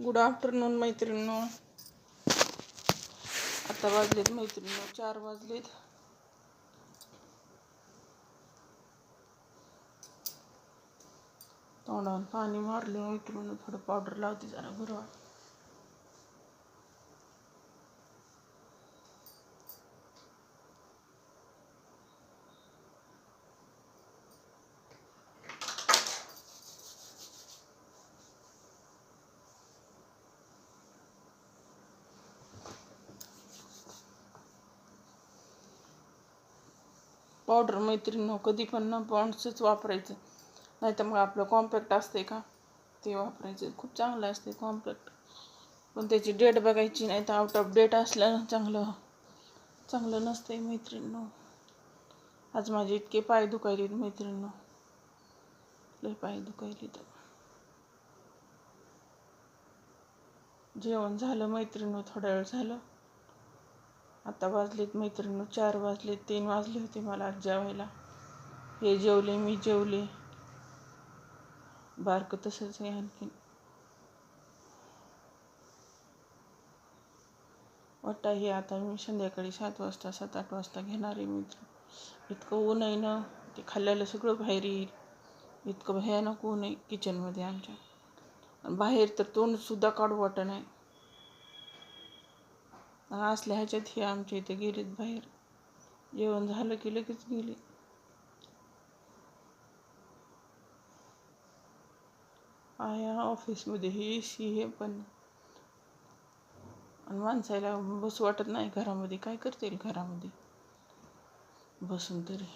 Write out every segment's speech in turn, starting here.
Good afternoon मैत्रिणींनो. आता वाजलेत मैत्रिणींनो चार वाजलेत. तोंडावर पाणी मारले मैत्रिणींनो थोडं पावडर लावते जरा बरं पावडर मैत्रिणींनो हो, कधी पण ना पॉन्ड्सच वापरायचं. नाही तर मग आपलं कॉम्पॅक्ट असते का? ते वापरायचं. खूप चांगलं असते कॉम्पॅक्ट पण त्याची डेट बघायची नाही तर आउट ऑफ डेट असलं चांगलं. चांगलं नसतंय मैत्रिणींनो हो. आज माझे इतके पाय दुखायलेत मैत्रिणींनो हो. लय पाय दुखायले तर जेवण झालं मैत्रिणींनो थोड्या वेळ झालं. आता वाजलेत मैत्रिणी चार वाजले तीन वाजले होते मला आज जेवायला. हे जेवले मी जेवले. बारकं तसंच आहे आणखीन. वाटा हे आता मी संध्याकाळी सात वाजता सात आठ वाजता घेणार आहे मित्र. इतकं ऊन आहे ना ते खाल्ल्याला सगळं बाहेर येईल. इतकं भयानक ऊन आहे किचनमध्ये आमच्या. बाहेर तर तोंडसुद्धा काढू वाटत नाही. असल्या ह्याच्यात हे आमच्या इथे गेलेत बाहेर. जेवण झालं की लगेच गेले. आहे ऑफिसमध्ये हे सी हे पण. आणि माणसाला बस वाटत नाही घरामध्ये. काय करतील घरामध्ये? बसून तरी.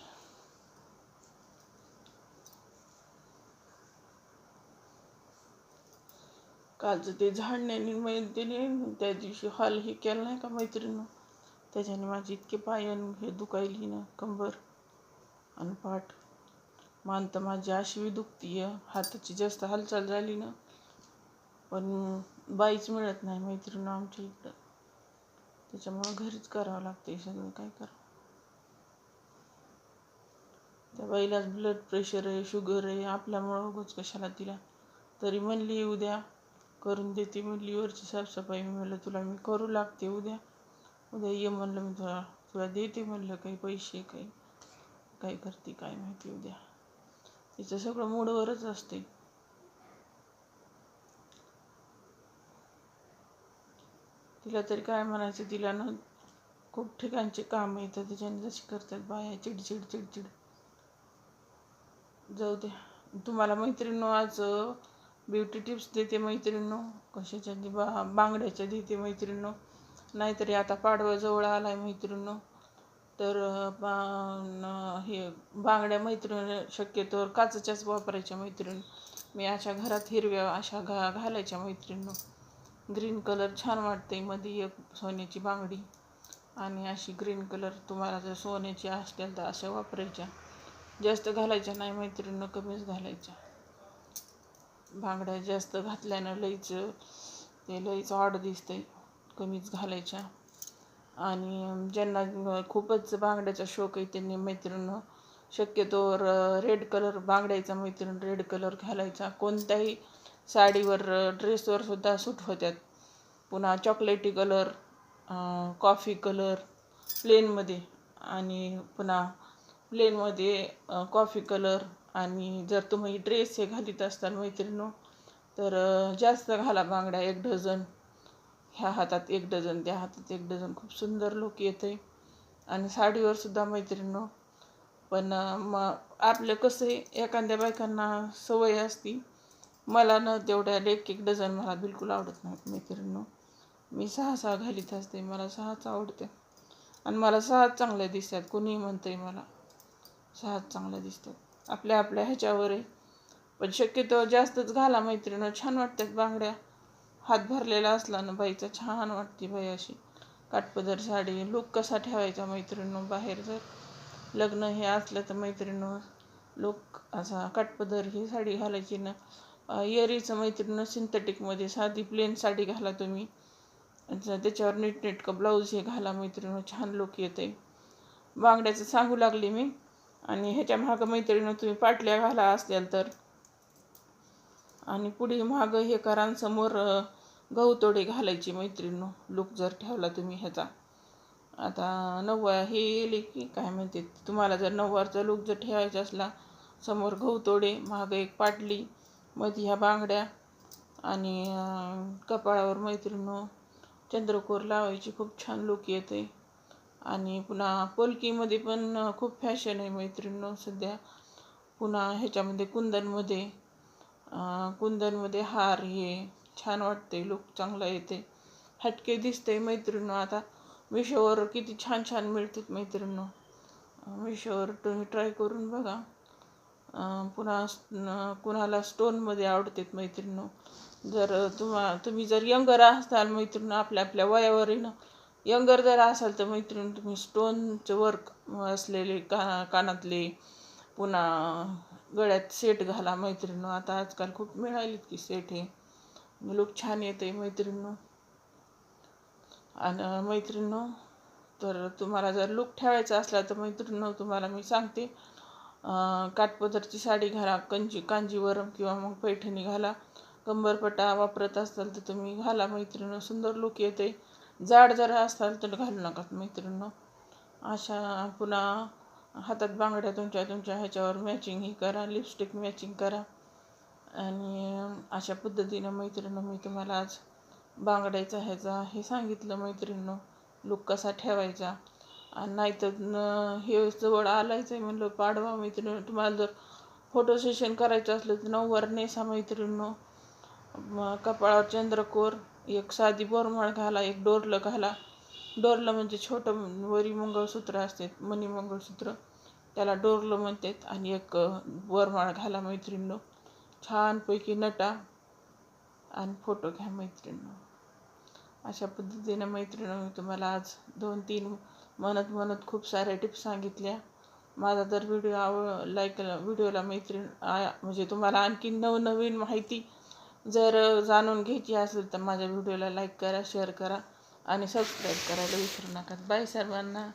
कालचं ते झाडण्याने मैत्रिणी त्या दिवशी हॉल हे केलं नाही का मैत्रिणीनं? त्याच्याने माझी इतके पाय हे दुखायली ना कंबर आणि पाठ. मान तर माझी अशी बी दुखती हाताची जास्त हालचाल झाली ना. पण बाईच मिळत नाही मैत्रिणी आमच्या इकडं. त्याच्यामुळं घरीच करावं लागतं सगळं काय करावं? त्या बाईलाच ब्लड प्रेशर आहे शुगर आहे आपल्यामुळं उगाच कशाला तिला? तरी म्हणली उद्या करून देते म्हणली वरची साफसफाई मी म्हणलं तुला मी करू लागते उद्या. उद्या ये म्हणलं मी तुला तुला देते म्हणलं काही पैसे काही काय करते काय माहिती उद्या. तिचं सगळं मूडवरच असते तिला तरी काय म्हणायचं तिला ना खूप ठिकाणचे काम येतात त्याच्याने जशी करतात बाया चिडचिड चिडचिड जाऊ द्या. तुम्हाला मैत्रिणी आज ब्युटी टिप्स देते मैत्रिणीनो. कशाच्या दे बा बांगड्याच्या देते मैत्रिणीनो. नाहीतरी आता पाडवा जवळ आहे मैत्रिणीनो. तर बा हे बांगड्या मैत्रिणी शक्यतो काचच्याच वापरायच्या मैत्रिणी. मी अशा घरात हिरव्या अशा घा घालायच्या मैत्रिणीनो. ग्रीन कलर छान वाटते मध्ये एक सोन्याची बांगडी. आणि अशी ग्रीन कलर तुम्हाला जर सोन्याची असतील तर अशा वापरायच्या. जास्त घालायच्या नाही मैत्रिणीनं कमीच घालायच्या. बांगड्या जास्त घातल्यानं लईच ते लईच ऑड दिसतंय कमीच घालायच्या. आणि ज्यांना खूपच बांगड्याचा शौक आहे त्यांनी मैत्रिणं शक्यतोवर रेड कलर बांगड्याचा मैत्रीण रेड कलर घालायचा. कोणत्याही साडीवर ड्रेसवर सुद्धा सूट होत्यात. पुन्हा चॉकलेटी कलर कॉफी कलर प्लेनमध्ये आणि पुन्हा प्लेनमध्ये कॉफी कलर आणि जर तुम्ही ड्रेस हे घालीत असताल मैत्रिणीनो तर जास्त घाला बांगड्या एक डझन. ह्या हातात एक डझन त्या हातात एक डझन. खूप सुंदर लुक येते आणि साडीवर सुद्धा मैत्रिणीनो पण मग आपलं कसं आहे एखाद्या बायकांना सवय असती. मला न तेवढ्या एक एक डझन मला बिलकुल आवडत नाहीत मैत्रिणीनो. मी सहा सहा घालीत असते मला सहाच आवडते. आणि मला सहाच चांगल्या दिसतात कुणीही म्हणतंय मला. सहाच चांगल्या दिसतात आपल्या आपल्या ह्याच्यावर आहे. पण शक्यतो जास्तच घाला मैत्रिणं छान वाटतात बांगड्या. हात भरलेला असला ना बाईचा छान वाटते बाई अशी. काटपदर साडी. लूक कसा ठेवायचा मैत्रिणीनं बाहेर जर? लग्न हे असलं तर मैत्रिणं लूक असा काटपदर ही साडी घालायची ना. इयरीचं मैत्रिणं सिंथेटिकमध्ये साधी प्लेन साडी घाला तुम्ही. त्याच्यावर नीटनेटकं ब्लाऊज हे घाला मैत्रिणं छान लूक येते बांगड्याचं सांगू लागली मी. आणि ह्याच्या मागं मैत्रिणीनं तुम्ही पाटल्या घाला असेल तर. आणि पुढे मागं हे करा समोर गहूतोडे घालायची मैत्रिणींनो. लुक जर ठेवला तुम्ही ह्याचा. आता नववार हे येईल की काय म्हणते? तुम्हाला जर नऊवारचा लुक जर ठेवायचा असला समोर गहूतोडे मागं एक पाटली मध्ये ह्या बांगड्या आणि कपाळावर मैत्रिणींनो चंद्रकोर लावायची. खूप छान लुक येते. आणि पुन्हा पोलकीमध्ये पण खूप फॅशन आहे मैत्रिणींनो सध्या. पुन्हा ह्याच्यामध्ये कुंदनमध्ये कुंदनमध्ये हार हे छान वाटते लुक चांगला येते. हटके दिसते मैत्रिणींनो आता. मिशोवर किती छान छान मिळतात मैत्रिणींनो. मिशोवर तुम्ही ट्राय करून बघा. पुन्हा कुणाला स्टोनमध्ये आवडतात मैत्रिणींनो. जर तुम्हा तुम्ही जर यंगर असाल मैत्रिणी आपल्या आपल्या वयावरीनं यंगर जर असाल तर मैत्रिणी तुम्ही स्टोनचं वर्क असलेले का कानातले पुन्हा गळ्यात सेट घाला मैत्रिणींनो आता आजकाल खूप मिळालीत की सेट हे. लुक छान येते मैत्रिणींनो आणि मैत्रिणींनो तर तुम्हाला जर लुक ठेवायचा असला तर मैत्रिणीनं तुम्हाला मी सांगते. काठपदरची साडी घाला कंजी कांजीवरम किंवा मग पैठणी घाला. कंबरपट्टा वापरत असाल तर तुम्ही घाला मैत्रिणींनो सुंदर लुक येते जाड जर असाल तर घालू नका मैत्रिणींनो. अशा पुन्हा हातात बांगड्या तुमच्या तुमच्या ह्याच्यावर मॅचिंग ही करा लिपस्टिक मॅचिंग करा. आणि अशा पद्धतीनं मैत्रिणीनं मी तुम्हाला आज बांगड्याचा ह्याचा हे सांगितलं मैत्रिणीनं लुक कसा ठेवायचा. आणि नाहीतर हे जवळ आलायचं आहे म्हणलं पाडवा मैत्रिणी तुम्हाला जर फोटो सेशन करायचं असलं तर नऊवार नेसा मैत्रिणीनं. कपाळावर चंद्रकोर एक साधी बोरमाळ घाला एक डोरलं घाला. डोरलं म्हणजे छोटं वरी मंगळसूत्र असते मणी मंगळसूत्र. त्याला डोरलं म्हणतात आणि एक बोरमाळ घाला मैत्रिणीनं. छानपैकी नटा आणि फोटो घ्या मैत्रिणीनं. अशा पद्धतीनं मैत्रिणीनं मी तुम्हाला आज दोन तीन म्हणत म्हणत खूप साऱ्या टिप्स सांगितल्या. माझा जर व्हिडिओ आव लाईक व्हिडिओला मैत्रीण आ- म्हणजे तुम्हाला आणखी नवनवीन माहिती जर जाणून घ्यायची असेल तर माझ्या व्हिडिओला लाईक करा शेअर करा आणि सबस्क्राईब करायला विसरू नका. बाय सर्वांना.